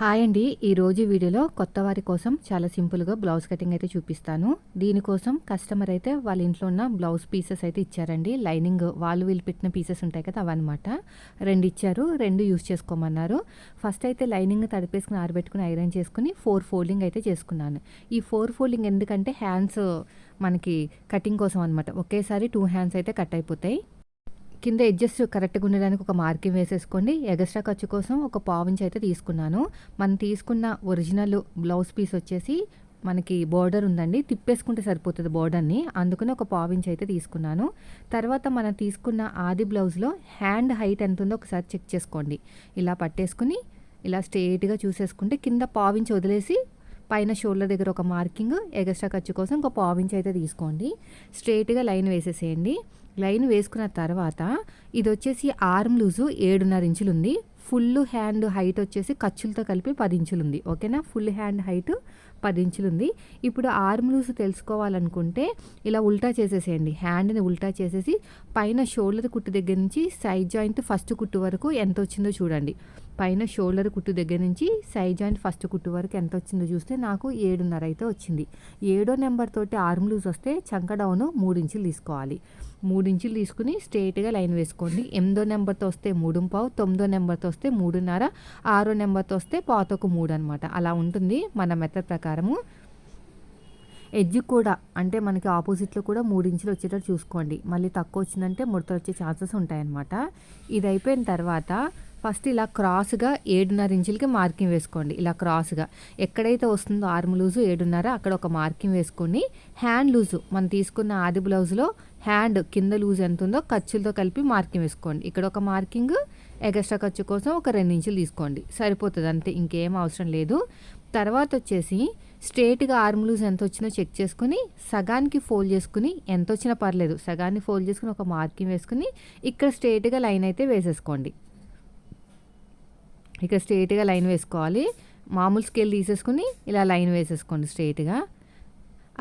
Hi అండి. ఈరోజు వీడియోలో కొత్త వారి కోసం చాలా సింపుల్గా బ్లౌజ్ కటింగ్ అయితే చూపిస్తాను. దీనికోసం కస్టమర్ అయితే వాళ్ళ ఇంట్లో ఉన్న బ్లౌజ్ పీసెస్ అయితే ఇచ్చారండి. లైనింగ్ వాళ్ళు వీళ్ళు పెట్టిన పీసెస్ ఉంటాయి కదా అవన్నమాట. రెండు ఇచ్చారు రెండు యూస్ చేసుకోమన్నారు. ఫస్ట్ అయితే లైనింగ్ తడిపేసుకుని ఆరబెట్టుకుని ఐరన్ చేసుకుని ఫోర్ ఫోల్డింగ్ అయితే చేసుకున్నాను. ఈ ఫోర్ ఫోల్డింగ్ ఎందుకంటే హ్యాండ్స్ మనకి కటింగ్ కోసం అనమాట ఒకేసారి టూ హ్యాండ్స్ అయితే కట్ అయిపోతాయి. కింద ఎడ్జస్ట్ కరెక్ట్గా ఉండడానికి ఒక మార్కింగ్ వేసేసుకోండి. ఎగస్ట్రా ఖర్చు కోసం ఒక పావించి అయితే తీసుకున్నాను. మనం తీసుకున్న ఒరిజినల్ బ్లౌజ్ పీస్ వచ్చేసి మనకి బోర్డర్ ఉందండి. తిప్పేసుకుంటే సరిపోతుంది బోర్డర్ని అందుకని ఒక పావించి అయితే తీసుకున్నాను. తర్వాత మనం తీసుకున్న ఆది బ్లౌజ్లో హ్యాండ్ హైట్ ఎంత ఉందో ఒకసారి చెక్ చేసుకోండి. ఇలా పట్టేసుకుని ఇలా స్ట్రేట్గా చూసేసుకుంటే కింద పావించి వదిలేసి పైన షోల్డర్ దగ్గర ఒక మార్కింగ్ ఎగస్ట్రా ఖర్చు కోసం ఒక పావించి అయితే తీసుకోండి. స్ట్రేట్గా లైన్ వేసేసేయండి. లైన్ వేసుకున్న తర్వాత ఇది వచ్చేసి ఆర్మ్ లూజు ఏడున్నర ఇంచులు ఉంది ఫుల్ హ్యాండ్ హైట్ వచ్చేసి ఖర్చులతో కలిపి పది ఇంచులు ఉంది ఓకేనా? ఫుల్ హ్యాండ్ హైట్ పది ఇంచులు ఉంది ఇప్పుడు ఆర్మ్ లూజ్ తెలుసుకోవాలనుకుంటే ఇలా ఉల్టా చేసేసేయండి. హ్యాండ్ని ఉల్టా చేసేసి పైన షోల్డర్ కుట్టు దగ్గర నుంచి సైడ్ జాయింట్ ఫస్ట్ కుట్టు వరకు ఎంత వచ్చిందో చూడండి. పైన షోల్డర్ కుట్టు దగ్గర నుంచి సైడ్ జాయింట్ ఫస్ట్ కుట్టు వరకు ఎంత వచ్చిందో చూస్తే నాకు ఏడున్నర అయితే వచ్చింది. ఏడో నెంబర్ తోటి ఆర్మ్ లూజ్ వస్తే చంక డౌన్ మూడు ఇంచులు తీసుకోవాలి. మూడు ఇంచులు తీసుకుని స్ట్రేట్గా లైన్ వేసుకోండి. ఎనిమిదో నెంబర్తో వస్తే మూడు పావు తొమ్మిదో నెంబర్తో వస్తే మూడున్నర ఆరో నెంబర్తో వస్తే పాతకు మూడు అనమాట అలా ఉంటుంది మన మెథడ్ ప్రకారము. ఎడ్జ్ కూడా అంటే మనకి ఆపోజిట్లో కూడా మూడు ఇంచులు వచ్చేటట్టు చూసుకోండి. మళ్ళీ తక్కువ వచ్చిందంటే ముడత వచ్చే ఛాన్సెస్ ఉంటాయన్నమాట. ఇది అయిపోయిన తర్వాత ఫస్ట్ ఇలా క్రాస్గా ఏడున్నర ఇంచులకి మార్కింగ్ వేసుకోండి. ఇలా క్రాస్గా ఎక్కడైతే వస్తుందో ఆర్మ్ లూజు ఏడున్నర అక్కడ ఒక మార్కింగ్ వేసుకొని హ్యాండ్ లూజు మనం తీసుకున్న ఆది బ్లౌజ్లో హ్యాండ్ కింద లూజ్ ఎంత ఉందో ఖర్చులతో కలిపి మార్కింగ్ వేసుకోండి. ఇక్కడ ఒక మార్కింగ్ ఎగస్ట్రా ఖర్చు కోసం ఒక రెండు ఇంచులు తీసుకోండి. సరిపోతుంది అంతే ఇంకేం అవసరం లేదు. తర్వాత వచ్చేసి స్ట్రేట్గా ఆర్మ్ లూజ్ ఎంత వచ్చిందో చెక్ చేసుకుని సగానికి ఫోల్డ్ చేసుకుని ఎంత వచ్చినా పర్లేదు సగాన్ని ఫోల్డ్ చేసుకుని ఒక మార్కింగ్ వేసుకుని ఇక్కడ స్ట్రేట్గా లైన్ అయితే వేసేసుకోండి. ఇక స్ట్రేట్గా లైన్ వేసుకోవాలి. మామూలు స్కేల్ తీసేసుకుని ఇలా లైన్ వేసేసుకోండి స్ట్రేట్గా.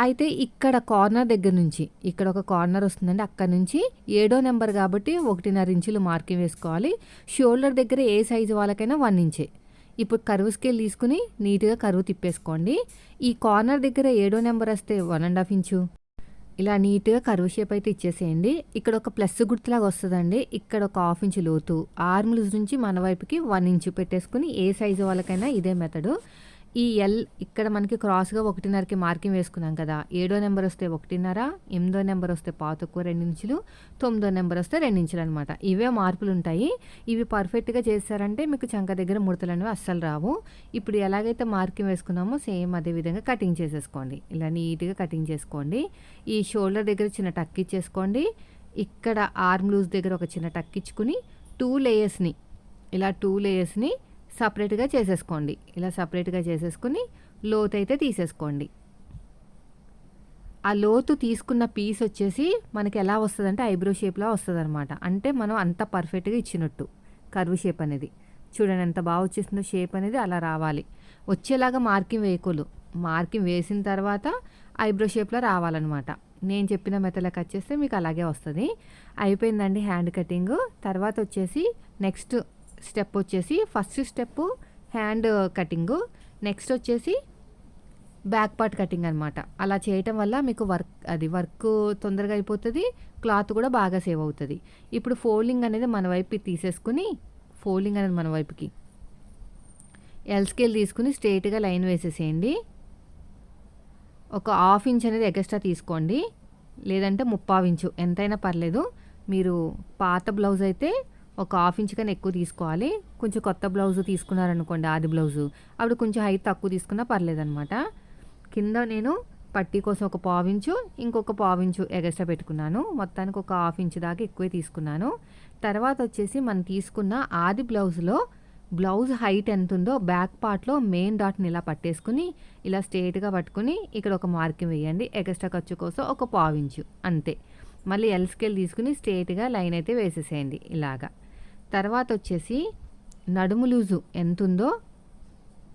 అయితే ఇక్కడ కార్నర్ దగ్గర నుంచి ఇక్కడ ఒక కార్నర్ వస్తుందండి అక్కడ నుంచి ఏడో నెంబర్ కాబట్టి ఒకటిన్నర ఇంచులు మార్కింగ్ వేసుకోవాలి. షోల్డర్ దగ్గర ఏ సైజు వాళ్ళకైనా వన్ ఇంచే. ఇప్పుడు కరువు స్కేల్ తీసుకుని నీట్గా కరువు తిప్పేసుకోండి. ఈ కార్నర్ దగ్గర ఏడో నెంబర్ వస్తే వన్ అండ్ హాఫ్ ఇంచు. ఇలా నీట్గా కరువు షేప్ అయితే ఇచ్చేసేయండి. ఇక్కడ ఒక ప్లస్ గుర్తులాగా వస్తుందండి. ఇక్కడ ఒక హాఫ్ ఇంచు లోతు. ఆర్మ్స్ నుంచి మన వైపుకి వన్ ఇంచు పెట్టేసుకుని ఏ సైజు వాళ్ళకైనా ఇదే మెథడు. ఈ ఎల్ ఇక్కడ మనకి క్రాస్గా ఒకటిన్నరకి మార్కింగ్ వేసుకున్నాం కదా. ఏడో నెంబర్ వస్తే ఒకటిన్నర ఎనిమిదో నెంబర్ వస్తే పాతకు రెండు ఇంచులు తొమ్మిదో నెంబర్ వస్తే రెండు ఇంచులు అనమాట ఇవే మార్పులు ఉంటాయి. ఇవి పర్ఫెక్ట్గా చేశారంటే మీకు చంక దగ్గర ముడతలు అనేవి అస్సలు రావు. ఇప్పుడు ఎలాగైతే మార్కింగ్ వేసుకున్నామో సేమ్ అదే విధంగా కటింగ్ చేసేసుకోండి. ఇలా నీట్గా కటింగ్ చేసుకోండి. ఈ షోల్డర్ దగ్గర చిన్న టక్ ఇచ్చేసుకోండి. ఇక్కడ ఆర్మ్ లూజ్ దగ్గర ఒక చిన్న టక్ ఇచ్చుకుని టూ లేయర్స్ని ఇలా టూ లేయర్స్ని సపరేట్గా చేసేసుకోండి. ఇలా సపరేట్గా చేసేసుకుని లోతు అయితే తీసేసుకోండి. ఆ లోతు తీసుకున్న పీస్ వచ్చేసి మనకి ఎలా వస్తుందంటే ఐబ్రో షేప్లో వస్తుంది అనమాట అంటే మనం అంత పర్ఫెక్ట్గా ఇచ్చినట్టు కర్వ్ షేప్ అనేది. చూడండి ఎంత బాగా వచ్చేసిందో షేప్ అనేది అలా రావాలి. వచ్చేలాగా మార్కింగ్ వేయకూడదు. మార్కింగ్ వేసిన తర్వాత ఐబ్రో షేప్లో రావాలన్నమాట. నేను చెప్పిన మెథడ్లో కట్ చేస్తే మీకు అలాగే వస్తుంది. అయిపోయిందండి హ్యాండ్ కటింగ్. తర్వాత వచ్చేసి నెక్స్ట్ స్టెప్ వచ్చేసి first step hand cutting next వచ్చేసి బ్యాక్ పార్ట్ కటింగ్ అనమాట అలా చేయటం వల్ల మీకు వర్క్ అది వర్క్ తొందరగా అయిపోతుంది క్లాత్ కూడా బాగా సేవ్ అవుతుంది. ఇప్పుడు ఫోల్డింగ్ అనేది మన వైపుకి తీసేసుకుని ఫోల్డింగ్ అనేది మన వైపుకి. ఎల్ స్కేల్ తీసుకుని స్ట్రైట్గా లైన్ వేసేసేయండి. ఒక హాఫ్ ఇంచ్ అనేది ఎక్స్ట్రా తీసుకోండి. లేదంటే ముప్పావు ఇంచు ఎంతైనా పర్లేదు. మీరు పాత బ్లౌజ్ అయితే ఒక హాఫ్ ఇంచ్ కన్నా ఎక్కువ తీసుకోవాలి. కొంచెం కొత్త బ్లౌజ్ తీసుకున్నారనుకోండి ఆది బ్లౌజు. అప్పుడు కొంచెం హైట్ తక్కువ తీసుకున్నా పర్లేదనమాట కింద నేను పట్టీ కోసం ఒక పావించు ఇంకొక పావించు ఎగస్ట్రా పెట్టుకున్నాను. మొత్తానికి ఒక హాఫ్ ఇంచ్ దాకా ఎక్కువే తీసుకున్నాను. తర్వాత వచ్చేసి మనం తీసుకున్న ఆది బ్లౌజ్లో బ్లౌజ్ హైట్ ఎంత ఉందో బ్యాక్ పార్ట్లో మెయిన్ డాట్ని ఇలా పట్టేసుకుని ఇలా స్ట్రేట్గా పట్టుకుని ఇక్కడ ఒక మార్కింగ్ వేయండి. ఎగస్ట్రా ఖర్చు కోసం ఒక పావించు అంతే. మళ్ళీ ఎల్ స్కేల్ తీసుకుని స్ట్రేట్గా లైన్ అయితే వేసేసేయండి ఇలాగా. తర్వాత వచ్చేసి నడుము లూజు ఎంత ఉందో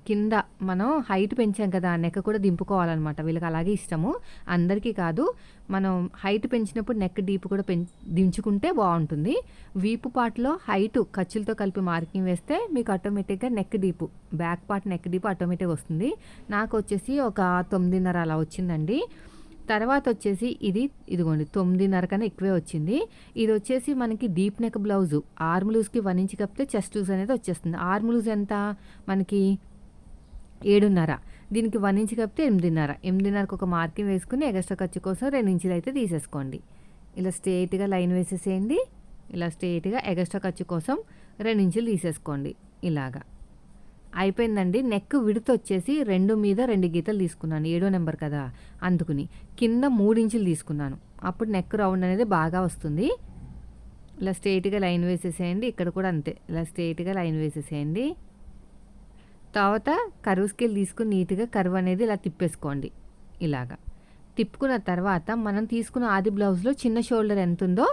కింద మనం హైట్ పెంచాం కదా నెక్ కూడా దింపుకోవాలన్నమాట. వీళ్ళకి అలాగే ఇష్టము. అందరికీ కాదు మనం హైట్ పెంచినప్పుడు నెక్ డీప్ కూడా పెం దించుకుంటే బాగుంటుంది. వీపు పార్ట్లో హైట్ ఖర్చులతో కలిపి మార్కింగ్ వేస్తే మీకు ఆటోమేటిక్గా neck deep back part neck deep automatic వస్తుంది. నాకు వచ్చేసి ఒక తొమ్మిదిన్నర అలా వచ్చిందండి. తర్వాత వచ్చేసి ఇది ఇదిగోండి తొమ్మిదిన్నర కన్నా ఎక్కువే వచ్చింది. ఇది వచ్చేసి మనకి డీప్ నెక్ బ్లౌజు. ఆర్మ్ లూజ్కి వన్ ఇంచ్ కప్పితే చెస్ట్ లూజ్ అనేది వచ్చేస్తుంది. ఆర్మ్ లూజ్ ఎంత? మనకి ఏడున్నర. దీనికి వన్ ఇంచ్ కప్పితే ఎనిమిదిన్నర. ఎనిమిదిన్నరకు ఒక మార్కింగ్ వేసుకుని ఎగస్ట్రా ఖర్చు కోసం రెండు ఇంచులు అయితే తీసేసుకోండి. ఇలా స్ట్రేట్గా లైన్ వేసేసేయండి. ఇలా స్ట్రేట్గా ఎగస్ట్రా ఖర్చు కోసం రెండు ఇంచులు తీసేసుకోండి. ఇలాగా. అయిపోయిందండి. నెక్ విడత వచ్చేసి రెండు మీద రెండు గీతలు తీసుకున్నాను ఏడో నెంబర్ కదా. అందుకుని కింద మూడు ఇంచులు తీసుకున్నాను. అప్పుడు నెక్ రౌండ్ అనేది బాగా వస్తుంది. ఇలా స్ట్రేట్గా లైన్ వేసేసేయండి. ఇక్కడ కూడా అంతే. ఇలా స్ట్రేట్గా లైన్ వేసేసేయండి. తర్వాత కరువు స్కేల్ తీసుకుని నీట్గా కరువు అనేది ఇలా తిప్పేసుకోండి. ఇలాగా. తిప్పుకున్న తర్వాత మనం తీసుకున్న ఆది బ్లౌజ్లో చిన్న షోల్డర్ ఎంత ఉందో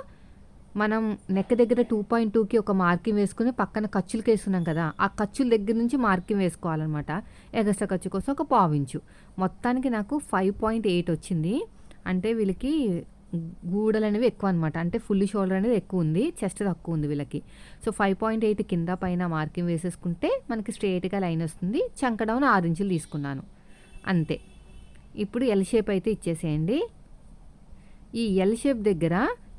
మనం నెక్ దగ్గర టూ పాయింట్ టూకి ఒక మార్కింగ్ వేసుకుని పక్కన ఖర్చులకి వేసుకున్నాం కదా ఆ ఖర్చుల దగ్గర నుంచి మార్కింగ్ వేసుకోవాలన్నమాట. ఎగస్ట్రా ఖర్చు కోసం ఒక పావించు మొత్తానికి నాకు ఫైవ్ పాయింట్ ఎయిట్ వచ్చింది. అంటే వీళ్ళకి గూడలు అనేవి ఎక్కువ అనమాట అంటే ఫుల్ షోల్డర్ అనేది ఎక్కువ ఉంది చెస్ట్ తక్కువ ఉంది వీళ్ళకి. సో ఫైవ్ పాయింట్ ఎయిట్ కింద పైన మార్కింగ్ వేసేసుకుంటే మనకి స్ట్రేట్గా లైన్ వస్తుంది. చంక డౌన్ ఆరు ఇంచులు తీసుకున్నాను. అంతే. ఇప్పుడు ఎల్ షేప్ అయితే ఇచ్చేసేయండి. ఈ ఎల్ షేప్ దగ్గర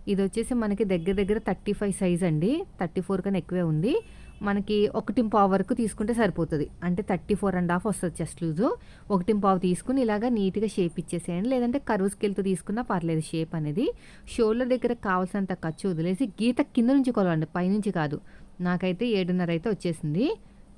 ఇది వచ్చేసి మనకి దగ్గర దగ్గర థర్టీ ఫైవ్ సైజ్ అండి. థర్టీ ఫోర్ కన్నా ఎక్కువే ఉంది. మనకి ఒకటిం పావు వరకు తీసుకుంటే సరిపోతుంది. అంటే థర్టీ ఫోర్ అండ్ హాఫ్ వస్తుంది చెస్ట్ లూజు. ఒకటిం పావు తీసుకుని ఇలాగా నీట్గా షేప్ ఇచ్చేసేయండి. లేదంటే కరువు స్కేల్తో తీసుకున్నా పర్లేదు షేప్ అనేది. షోల్డర్ దగ్గర కావాల్సినంత ఖర్చు వదిలేసి గీత కింద నుంచి కొలవండి. పైనుంచి కాదు. నాకైతే ఏడున్నర అయితే వచ్చేసింది.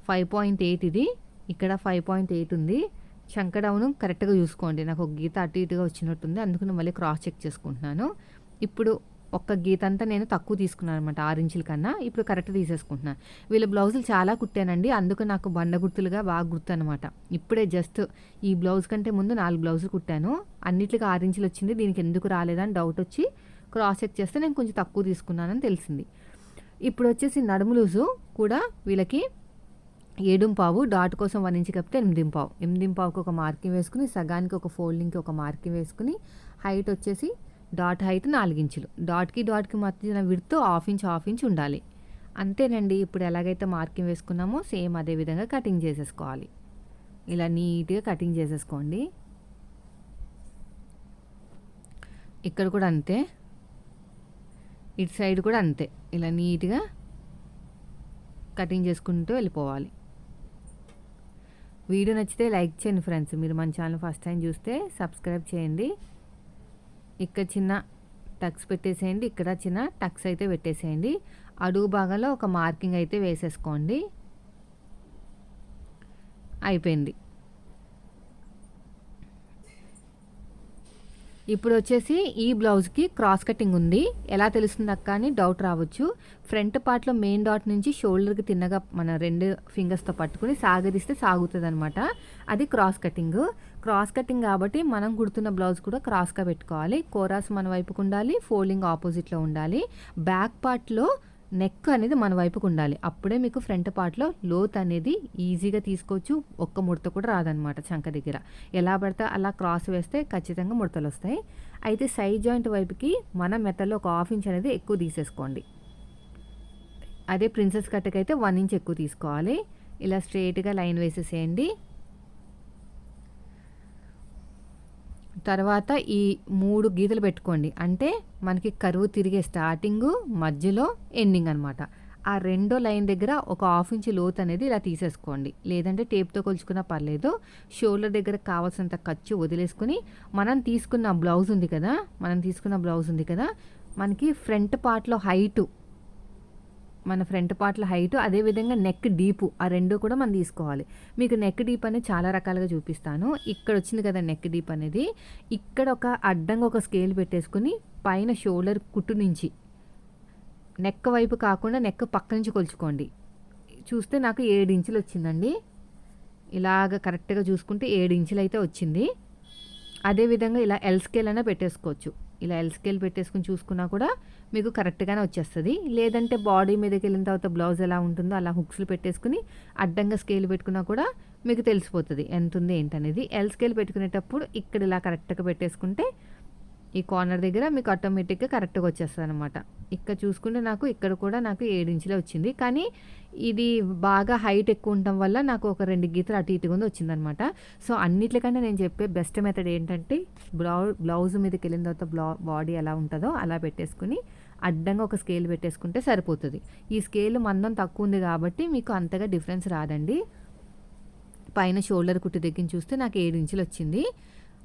ఫైవ్ పాయింట్ ఎయిట్ ఇది. ఇక్కడ ఫైవ్ పాయింట్ ఎయిట్ ఉంది. చంక కరెక్ట్గా చూసుకోండి. నాకు ఒక గీత అటు ఇటుగా వచ్చినట్టుంది. అందుకని మళ్ళీ క్రాస్ చెక్ చేసుకుంటున్నాను. ఇప్పుడు ఒక్క గీత అంతా నేను తక్కువ తీసుకున్నాను అనమాట ఆరు ఇంచుల కన్నా. ఇప్పుడు కరెక్ట్ తీసేసుకుంటున్నాను వీళ్ళ బ్లౌజులు చాలా కుట్టానండి. అందుకు నాకు బండ గుర్తులుగా బాగా గుర్తు అనమాట ఇప్పుడే జస్ట్ ఈ బ్లౌజ్ కంటే ముందు నాలుగు బ్లౌజులు కుట్టాను. అన్నిటికి ఆరు ఇంచులు వచ్చింది. దీనికి ఎందుకు రాలేదని డౌట్ వచ్చి క్రాస్ చెక్ చేస్తే నేను కొంచెం తక్కువ తీసుకున్నానని తెలిసింది. ఇప్పుడు వచ్చేసి నడుము లూజు కూడా వీళ్ళకి ఏడుంపావు డాట్ కోసం వన్ ఇంచ్ కప్పితే ఎనిమిదింపావు ఎనిమిదింపావుకి ఒక మార్కింగ్ వేసుకుని సగానికి ఒక ఫోల్డింగ్కి ఒక మార్కింగ్ వేసుకుని హైట్ వచ్చేసి డాట్ హైట్ నాలుగించులు డాట్కి డాట్కి మధ్యన విడుతూ హాఫ్ ఇంచ్ హాఫ్ ఇంచ్ ఉండాలి. అంతేనండి ఇప్పుడు ఎలాగైతే మార్కింగ్ వేసుకున్నామో సేమ్ అదే విధంగా కటింగ్ చేసేసుకోవాలి. ఇలా నీట్గా కటింగ్ చేసేసుకోండి. ఇక్కడ కూడా అంతే. ఇటు సైడ్ కూడా అంతే. ఇలా నీట్గా కటింగ్ చేసుకుంటూ వెళ్ళిపోవాలి. వీడియో నచ్చితే లైక్ చేయండి ఫ్రెండ్స్. మీరు మన ఛానల్ ఫస్ట్ టైం చూస్తే సబ్స్క్రైబ్ చేయండి. ఇక్కడ చిన్న టక్స్ పెట్టేసేయండి. ఇక్కడ చిన్న టక్స్ అయితే పెట్టేసేయండి. అడుగు భాగంలో ఒక మార్కింగ్ అయితే వేసేసుకోండి. అయిపోయింది. ఇప్పుడు వచ్చేసి ఈ బ్లౌజ్కి క్రాస్ కటింగ్ ఉంది. ఎలా తెలుస్తుంది అక్క అని డౌట్ రావచ్చు. ఫ్రంట్ పార్ట్లో మెయిన్ డాట్ నుంచి షోల్డర్కి తిన్నగా మన రెండు ఫింగర్స్తో పట్టుకుని సాగరిస్తే సాగుతుంది అనమాట అది క్రాస్ కటింగ్. క్రాస్ కటింగ్ కాబట్టి మనం కుడుతున్న బ్లౌజ్ కూడా క్రాస్గా పెట్టుకోవాలి. కోరాస్ మన వైపుకు ఉండాలి ఫోల్డింగ్ ఆపోజిట్లో ఉండాలి. బ్యాక్ పార్ట్లో నెక్ అనేది మన వైపుకు ఉండాలి. అప్పుడే మీకు ఫ్రంట్ పార్ట్లో లోత్ అనేది ఈజీగా తీసుకోవచ్చు. ఒక్క ముడత కూడా రాదనమాట చంక దగ్గర. ఎలా పడితే అలా క్రాస్ వేస్తే ఖచ్చితంగా ముడతలు వస్తాయి. అయితే సైడ్ జాయింట్ వైపుకి మన మెత్తలో ఒక హాఫ్ ఇంచ్ అనేది ఎక్కువ తీసేసుకోండి. అదే ప్రిన్సెస్ కట్టకైతే వన్ ఇంచ్ ఎక్కువ తీసుకోవాలి. ఇలా స్ట్రేట్గా లైన్ వేసేసేయండి. తర్వాత ఈ మూడు గీతలు పెట్టుకోండి. అంటే మనకి కరువు తిరిగే స్టార్టింగ్ మధ్యలో ఎండింగ్ అనమాట ఆ రెండో లైన్ దగ్గర ఒక హాఫ్ ఇంచ్ లోత్ అనేది ఇలా తీసేసుకోండి. లేదంటే టేప్తో కొలుచుకున్నా పర్లేదు. షోల్డర్ దగ్గర కావాల్సినంత ఖర్చు వదిలేసుకుని మనం తీసుకున్న బ్లౌజ్ ఉంది కదా మనం తీసుకున్న బ్లౌజ్ ఉంది కదా మనకి ఫ్రంట్ పార్ట్లో హైటు మన ఫ్రంట్ పార్ట్ల హైట్ అదేవిధంగా నెక్ డీపు ఆ రెండు కూడా మనం తీసుకోవాలి. మీకు నెక్ డీప్ అనేది చాలా రకాలుగా చూపిస్తాను. ఇక్కడ వచ్చింది కదా నెక్ డీప్ అనేది. ఇక్కడ ఒక అడ్డంగా ఒక స్కేల్ పెట్టేసుకుని పైన షోల్డర్ కుట్టు నుంచి నెక్ వైపు కాకుండా నెక్ పక్క నుంచి కొలుచుకోండి. చూస్తే నాకు ఏడు ఇంచులు వచ్చిందండి. ఇలాగ కరెక్ట్గా చూసుకుంటే ఏడు ఇంచులు అయితే వచ్చింది. అదేవిధంగా ఇలా ఎల్ స్కేల్ అయినా పెట్టేసుకోవచ్చు. ఇలా ఎల్ స్కేల్ పెట్టేసుకుని చూసుకున్నా కూడా మీకు కరెక్ట్గానే వచ్చేస్తుంది. లేదంటే బాడీ మీదకి వెళ్ళిన తర్వాత బ్లౌజ్ ఎలా ఉంటుందో అలా హుక్స్లు పెట్టేసుకుని అడ్డంగా స్కేల్ పెట్టుకున్నా కూడా మీకు తెలిసిపోతుంది. ఎంత ఉంది ఏంటనేది. ఎల్ స్కేల్ పెట్టుకునేటప్పుడు ఇక్కడ ఇలా కరెక్ట్గా పెట్టేసుకుంటే ఈ కార్నర్ దగ్గర మీకు ఆటోమేటిక్గా కరెక్ట్గా వచ్చేస్తుంది అనమాట ఇక్కడ చూసుకుంటే నాకు ఇక్కడ కూడా నాకు ఏడు ఇంచులే వచ్చింది. కానీ ఇది బాగా హైట్ ఎక్కువ ఉండటం వల్ల నాకు ఒక రెండు గీతలు అటు ఇటుగా వచ్చిందనమాట సో అన్నిటికంటే నేను చెప్పే బెస్ట్ మెథడ్ ఏంటంటే బ్లౌ బ్లౌజ్ మీదకి వెళ్ళిన తర్వాత బ్లా బాడీ ఎలా ఉంటుందో అలా పెట్టేసుకుని అడ్డంగా ఒక స్కేల్ పెట్టేసుకుంటే సరిపోతుంది. ఈ స్కేల్ మందం తక్కువ ఉంది కాబట్టి మీకు అంతగా డిఫరెన్స్ రాదండి. పైన షోల్డర్ కుట్టి దగ్గర చూస్తే నాకు ఏడు ఇంచులు వచ్చింది.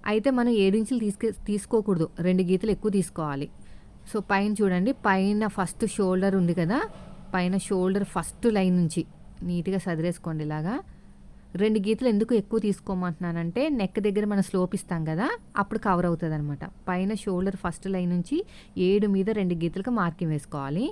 అయితే మనం ఏడించులు తీసుకే తీసుకోకూడదు. రెండు గీతలు ఎక్కువ తీసుకోవాలి. సో పైన చూడండి పైన ఫస్ట్ షోల్డర్ ఉంది కదా పైన షోల్డర్ ఫస్ట్ లైన్ నుంచి నీట్గా సదిరేసుకోండి ఇలాగా. రెండు గీతలు ఎందుకు ఎక్కువ తీసుకోమంటున్నానంటే నెక్ దగ్గర మనం స్లోప్ ఇస్తాం కదా అప్పుడు కవర్ అవుతుంది అనమాట పైన షోల్డర్ ఫస్ట్ లైన్ నుంచి ఏడు మీద రెండు గీతలకు మార్కింగ్ వేసుకోవాలి.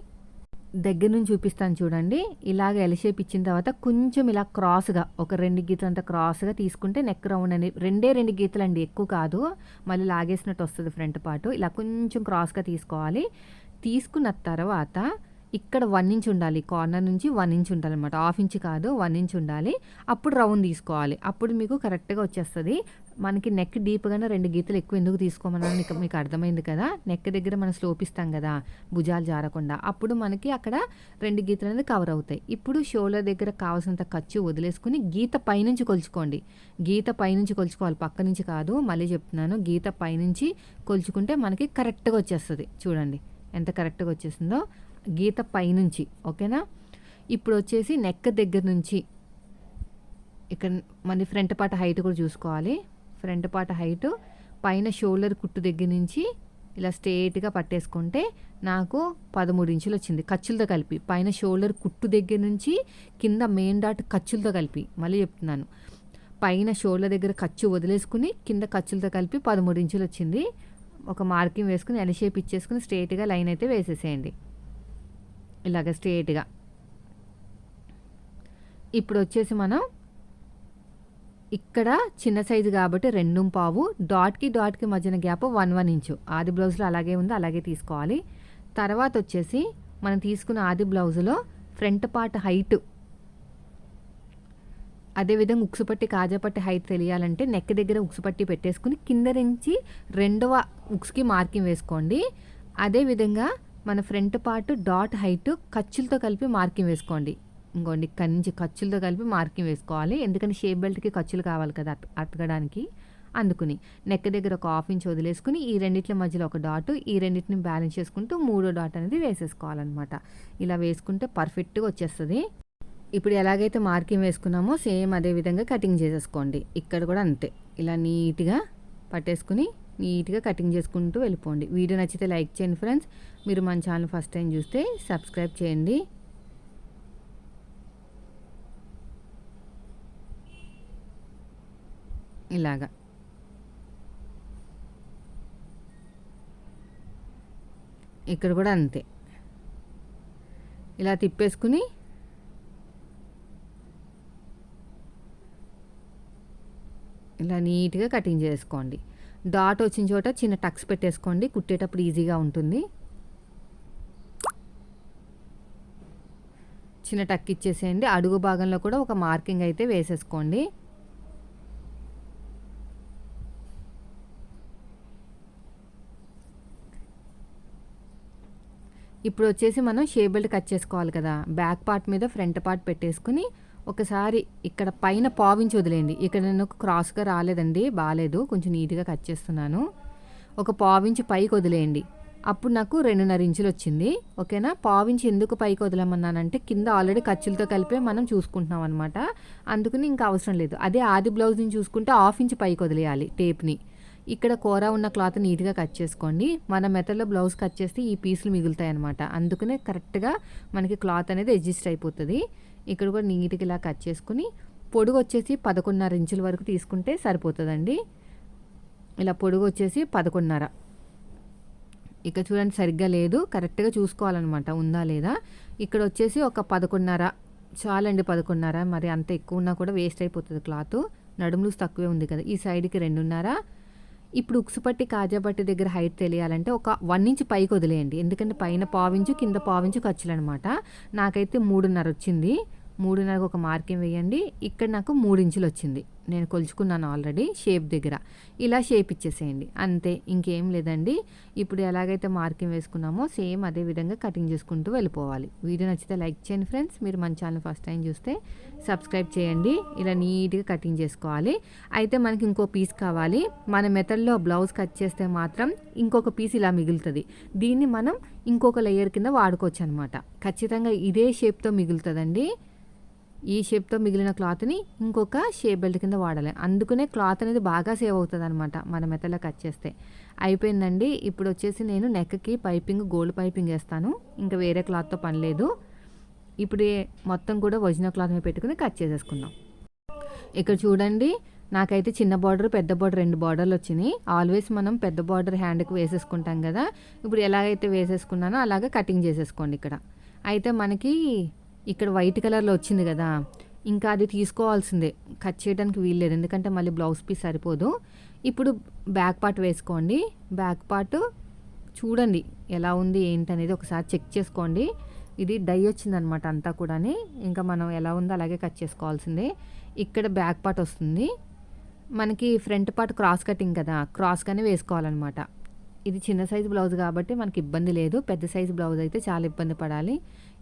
దగ్గర నుంచి చూపిస్తాను చూడండి. ఇలాగ ఎల్ షేప్ ఇచ్చిన తర్వాత కొంచెం ఇలా క్రాస్గా ఒక రెండు గీతలు అంత క్రాస్గా తీసుకుంటే నెక్ రౌండ్ అని రెండే రెండు గీతలు అండి ఎక్కువ కాదు. మళ్ళీ లాగేసినట్టు వస్తుంది ఫ్రంట్ పార్ట్ ఇలా కొంచెం క్రాస్గా తీసుకోవాలి. తీసుకున్న తర్వాత ఇక్కడ వన్ ఇంచ్ ఉండాలి కార్నర్ నుంచి వన్ ఇంచ్ ఉండాలి అనమాట హాఫ్ ఇంచ్ కాదు వన్ ఇంచ్ ఉండాలి. అప్పుడు రౌండ్ తీసుకోవాలి. అప్పుడు మీకు కరెక్ట్గా వచ్చేస్తుంది. మనకి నెక్ డీప్గానే రెండు గీతలు ఎక్కువ ఎందుకు తీసుకోమన్నాను మీకు అర్థమైంది కదా? నెక్ దగ్గర మనం స్లోపిస్తాం కదా భుజాలు జారకుండా. అప్పుడు మనకి అక్కడ రెండు గీతలు అనేది కవర్ అవుతాయి. ఇప్పుడు షోల్డర్ దగ్గర కావాల్సినంత ఖర్చు వదిలేసుకుని గీత పైనుంచి కొలుచుకోండి. గీత పైనుంచి కొలుచుకోవాలి. పక్క నుంచి కాదు మళ్ళీ చెప్తున్నాను. గీత పైనుంచి కొలుచుకుంటే మనకి కరెక్ట్గా వచ్చేస్తుంది. చూడండి ఎంత కరెక్ట్గా వచ్చేసిందో. గీత పైనుంచి ఓకేనా? ఇప్పుడు వచ్చేసి నెక్ దగ్గర నుంచి ఇక్కడ మన ఫ్రంట్ పార్ట్ హైట్ కూడా చూసుకోవాలి. ఫ్రంట్ పార్ట్ హైట్ పైన షోల్డర్ కుట్టు దగ్గర నుంచి ఇలా స్ట్రేట్గా పట్టేసుకుంటే నాకు పదమూడు ఇంచులు వచ్చింది. ఖర్చులతో కలిపి. పైన షోల్డర్ కుట్టు దగ్గర నుంచి కింద మెయిన్ డాట్ ఖర్చులతో కలిపి. మళ్ళీ చెప్తున్నాను. పైన షోల్డర్ దగ్గర ఖర్చు వదిలేసుకుని కింద ఖర్చులతో కలిపి పదమూడు ఇంచులు వచ్చింది. ఒక మార్కింగ్ వేసుకుని ఎల్ షేప్ ఇచ్చేసుకుని స్ట్రేట్గా లైన్ అయితే వేసేసేయండి. ఇలాగ స్ట్రేట్గా. ఇప్పుడు వచ్చేసి మనం ఇక్కడ చిన్న సైజు కాబట్టి రెండు పావు. డాట్కి డాట్కి మధ్యన గ్యాప్ వన్ వన్ ఇంచు. ఆది బ్లౌజ్లో అలాగే ఉంది అలాగే తీసుకోవాలి. తర్వాత వచ్చేసి మనం తీసుకున్న ఆది బ్లౌజులో ఫ్రంట్ పార్ట్ హైట్. అదేవిధంగా ఉక్సుపట్టి కాజాపట్టి హైట్ తెలియాలంటే నెక్ దగ్గర ఉక్సుపట్టి పెట్టేసుకుని కింద నుంచి రెండవ ఉక్స్కి మార్కింగ్ వేసుకోండి. అదేవిధంగా మన ఫ్రంట్ పార్ట్ డాట్ హైట్ ఖర్చులతో కలిపి మార్కింగ్ వేసుకోండి. ఇంకోండి ఇక్కడి నుంచి ఖర్చులతో కలిపి మార్కింగ్ వేసుకోవాలి. ఎందుకంటే షేప్ బెల్ట్కి ఖర్చులు కావాలి కదా అతకడానికి. అందుకుని నెక్ దగ్గర ఒక హాఫ్ ఇంచ్ వదిలేసుకుని ఈ రెండింటి మధ్యలో ఒక డాట్ ఈ రెండింటిని బ్యాలెన్స్ చేసుకుంటూ మూడో డాట్ అనేది వేసేసుకోవాలన్నమాట. ఇలా వేసుకుంటే పర్ఫెక్ట్గా వచ్చేస్తుంది. ఇప్పుడు ఎలాగైతే మార్కింగ్ వేసుకున్నామో సేమ్ అదే విధంగా కటింగ్ చేసేసుకోండి. ఇక్కడ కూడా అంతే. ఇలా నీట్గా పట్టేసుకుని నీట్గా కటింగ్ చేసుకుంటూ వెళ్ళిపోండి. వీడియో నచ్చితే లైక్ చేయండి ఫ్రెండ్స్. మీరు మన ఛానల్ ఫస్ట్ టైం చూస్తే సబ్స్క్రైబ్ చేయండి. ఇలాగా. ఇక్కడ కూడా అంతే. ఇలా తిప్పేసుకుని ఇలా నీట్గా కటింగ్ చేసుకోండి. డాట్ వచ్చిన చోట చిన్న టక్స్ పెట్టేసుకోండి. కుట్టేటప్పుడు ఈజీగా ఉంటుంది. చిన్న టక్ ఇచ్చేసేయండి. అడుగు భాగంలో కూడా ఒక మార్కింగ్ అయితే వేసేసుకోండి. ఇప్పుడు వచ్చేసి మనం షేప్ బెల్ట్ కట్ చేసుకోవాలి కదా. బ్యాక్ పార్ట్ మీద ఫ్రంట్ పార్ట్ పెట్టేసుకుని ఒకసారి ఇక్కడ పైన పావించి వదిలేయండి. ఇక్కడ నేను క్రాస్గా రాలేదండి బాగాలేదు. కొంచెం నీట్గా కట్ చేస్తున్నాను. ఒక పావించి పైకి వదిలేయండి. అప్పుడు నాకు రెండున్నర ఇంచులు వచ్చింది. ఓకేనా? పావించి ఎందుకు పైకి వదలమన్నానంటే కింద ఆల్రెడీ ఖర్చులతో కలిపే మనం చూసుకుంటున్నాం అనమాట అందుకని ఇంకా అవసరం లేదు. అదే ఆది బ్లౌజ్ని చూసుకుంటే హాఫ్ ఇంచ్ పైకి వదిలేయాలి టేప్ని. ఇక్కడ కూర ఉన్న క్లాత్ నీట్గా కట్ చేసుకోండి. మన మెథడ్లో బ్లౌజ్ కట్ చేస్తే ఈ పీసులు మిగులుతాయి అనమాట అందుకనే కరెక్ట్గా మనకి క్లాత్ అనేది అడ్జస్ట్ అయిపోతుంది. ఇక్కడ కూడా నీట్గా ఇలా కట్ చేసుకుని పొడుగు వచ్చేసి పదకొండున్నర ఇంచుల వరకు తీసుకుంటే సరిపోతుందండి. ఇలా పొడుగు వచ్చేసి పదకొండున్నర. ఇక్కడ చూడండి సరిగ్గా లేదు. కరెక్ట్గా చూసుకోవాలన్నమాట. ఉందా లేదా? ఇక్కడ వచ్చేసి ఒక పదకొండున్నర. చాలండి పదకొండున్నర. మరి అంత ఎక్కువ ఉన్నా కూడా వేస్ట్ అయిపోతుంది క్లాత్. నడుములు తక్కువే ఉంది కదా. ఈ సైడ్కి రెండున్నర. ఇప్పుడు ఉక్సుపట్టి కాజాపట్టి దగ్గర హైట్ తెలియాలంటే ఒక వన్ ఇంచ్ పైకి వదిలేయండి. ఎందుకంటే పైన పావించు కింద పావించు ఖర్చులు అనమాట నాకైతే మూడున్నర వచ్చింది. మూడున్నరకు ఒక మార్కింగ్ వేయండి. ఇక్కడ నాకు మూడు ఇంచులు వచ్చింది నేను కొలుచుకున్నాను ఆల్రెడీ షేప్ దగ్గర. ఇలా షేప్ ఇచ్చేసేయండి. అంతే ఇంకేం లేదండి. ఇప్పుడు ఎలాగైతే మార్కింగ్ వేసుకున్నామో సేమ్ అదే విధంగా కటింగ్ చేసుకుంటూ వెళ్ళిపోవాలి. వీడియో నచ్చితే లైక్ చేయండి ఫ్రెండ్స్. మీరు మన ఛానల్ ఫస్ట్ టైం చూస్తే సబ్స్క్రైబ్ చేయండి. ఇలా నీట్గా కటింగ్ చేసుకోవాలి. అయితే మనకి ఇంకో పీస్ కావాలి. మన మెథడ్లో బ్లౌజ్ కట్ చేస్తే మాత్రం ఇంకొక పీస్ ఇలా మిగులుతుంది. దీన్ని మనం ఇంకొక లేయర్ కింద వాడుకోవచ్చు అనమాట ఖచ్చితంగా ఇదే షేప్తో మిగులుతుందండి. ఈ షేప్తో మిగిలిన క్లాత్ని ఇంకొక షేప్ బెల్ట్ కింద వాడాలి. అందుకనే క్లాత్ అనేది బాగా సేవ్ అవుతుంది అనమాట మన మెత్తలో కట్ చేస్తే. అయిపోయిందండి. ఇప్పుడు వచ్చేసి నేను నెక్కి పైపింగ్ గోల్డ్ పైపింగ్ వేస్తాను. ఇంకా వేరే క్లాత్తో పని లేదు. ఇప్పుడు మొత్తం కూడా ఒరిజినల్ క్లాత్ మీద పెట్టుకుని కట్ చేసేసుకుందాం. ఇక్కడ చూడండి నాకైతే చిన్న బార్డర్ పెద్ద బార్డర్ రెండు బార్డర్లు వచ్చినాయి. ఆల్వేస్ మనం పెద్ద బార్డర్ హ్యాండ్కి వేసేసుకుంటాం కదా. ఇప్పుడు ఎలాగైతే వేసేసుకున్నానో అలాగే కటింగ్ చేసేసుకోండి ఇక్కడ. అయితే మనకి ఇక్కడ వైట్ కలర్లో వచ్చింది కదా ఇంకా అది తీసుకోవాల్సిందే. కట్ చేయడానికి వీల్లేదు ఎందుకంటే మళ్ళీ బ్లౌజ్ పీస్ సరిపోదు. ఇప్పుడు బ్యాక్ పార్ట్ వేసుకోండి. బ్యాక్ పార్ట్ చూడండి ఎలా ఉంది ఏంటి అనేది ఒకసారి చెక్ చేసుకోండి. ఇది డై వచ్చిందనమాట అంతా కూడా ఇంకా మనం ఎలా ఉందో అలాగే కట్ చేసుకోవాల్సిందే. ఇక్కడ బ్యాక్ పార్ట్ వస్తుంది. మనకి ఫ్రంట్ పార్ట్ క్రాస్ కటింగ్ కదా క్రాస్గానే వేసుకోవాలన్నమాట ఇది చిన్న సైజు బ్లౌజ్ కాబట్టి మనకి ఇబ్బంది లేదు. పెద్ద సైజు బ్లౌజ్ అయితే చాలా ఇబ్బంది పడాలి.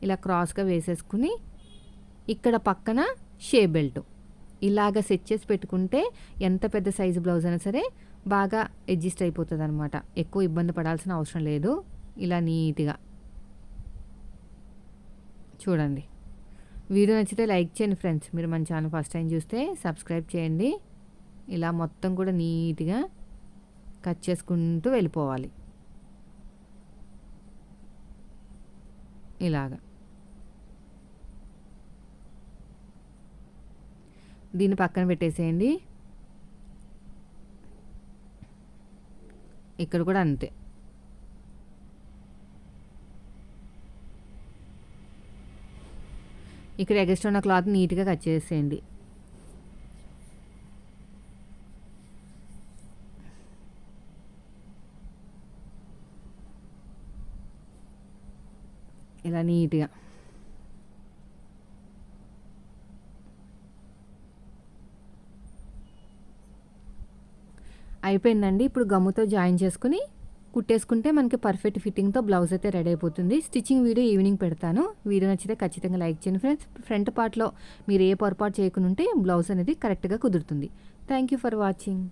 ఇలా క్రాస్గా వేసేసుకుని ఇక్కడ పక్కన షే బెల్ట్. ఇలాగ సెట్ చేసి పెట్టుకుంటే ఎంత పెద్ద సైజు బ్లౌజ్ అయినా సరే బాగా అడ్జస్ట్ అయిపోతుంది అనమాట ఎక్కువ ఇబ్బంది పడాల్సిన అవసరం లేదు. ఇలా నీట్గా. చూడండి. వీడియో నచ్చితే లైక్ చేయండి ఫ్రెండ్స్. మీరు మన ఛానల్ ఫస్ట్ టైం చూస్తే సబ్స్క్రైబ్ చేయండి. ఇలా మొత్తం కూడా నీట్గా కట్ చేసుకుంటూ వెళ్ళిపోవాలి. ఇలాగా. దీన్ని పక్కన పెట్టేసేయండి. ఇక్కడ కూడా అంతే. ఇక్కడ ఎగస్ట్రా ఉన్న క్లాత్ నీట్గా కట్ చేసేయండి. ఇలా నీట్గా. అయిపోయిందండి. ఇప్పుడు గమ్ముతో జాయిన్ చేసుకుని కుట్టేసుకుంటే మనకి పర్ఫెక్ట్ ఫిట్టింగ్తో బ్లౌజ్ అయితే రెడీ అయిపోతుంది. స్టిచ్చింగ్ వీడియో ఈవినింగ్ పెడతాను. వీడియో నచ్చితే ఖచ్చితంగా లైక్ చేయండి ఫ్రెండ్స్ ఫ్రంట్ పార్ట్లో మీరు ఏ పొరపాటు చేయకుండా ఉంటే బ్లౌజ్ అనేది కరెక్ట్గా కుదురుతుంది. Thank you for watching